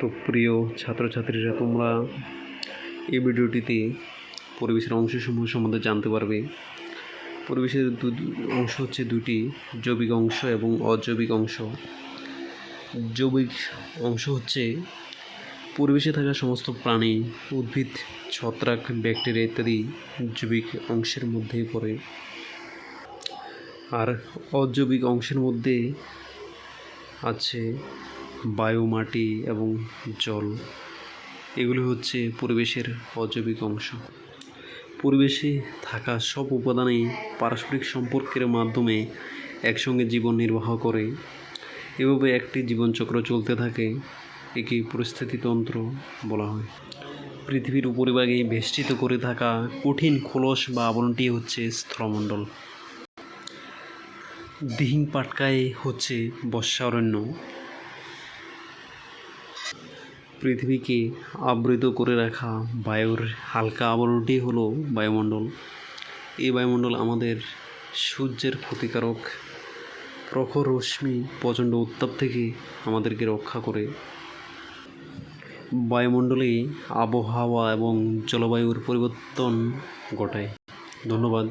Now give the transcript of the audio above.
তো প্রিয় ছাত্রছাত্রীরা, তোমরা এই ভিডিওটিতে পরিবেশের অংশসমূহ সম্বন্ধে জানতে পারবে। পরিবেশের দু অংশ হচ্ছে দুটি জৈবিক অংশ এবং অজৈবিক অংশ। জৈবিক অংশ হচ্ছে পরিবেশে থাকা সমস্ত প্রাণী, উদ্ভিদ, ছত্রাক, ব্যাকটেরিয়া ইত্যাদি জৈবিক অংশের মধ্যেই পড়ে। আর অজৈবিক অংশের মধ্যে আছে বায়ু মাটি এবং জল, এগুলি হচ্ছে পরিবেশের অজৈবিক অংশ। পরিবেশে থাকা সব উপাদানই পারস্পরিক সম্পর্কের মাধ্যমে একসঙ্গে জীবন নির্বাহ করে। এভাবে একটি জীবনচক্র চলতে থাকে, একে পরিস্থিতিতন্ত্র বলা হয়। পৃথিবীর উপরিভাগে বেষ্টিত করে থাকা কঠিন খোলস বা আবরণটি হচ্ছে স্থলমণ্ডল। দিহিং পাটকায় হচ্ছে বর্ষারণ্য। পৃথিবীকে আবৃত করে রাখা বায়ুর হালকা আবরণটি হলো বায়ুমণ্ডল। এই বায়ুমণ্ডল আমাদের সূর্যের ক্ষতিকারক প্রখর রশ্মি প্রচণ্ড উত্তাপ থেকে আমাদেরকে রক্ষা করে। বায়ুমণ্ডলে আবহাওয়া এবং জলবায়ুর পরিবর্তন ঘটায়। ধন্যবাদ।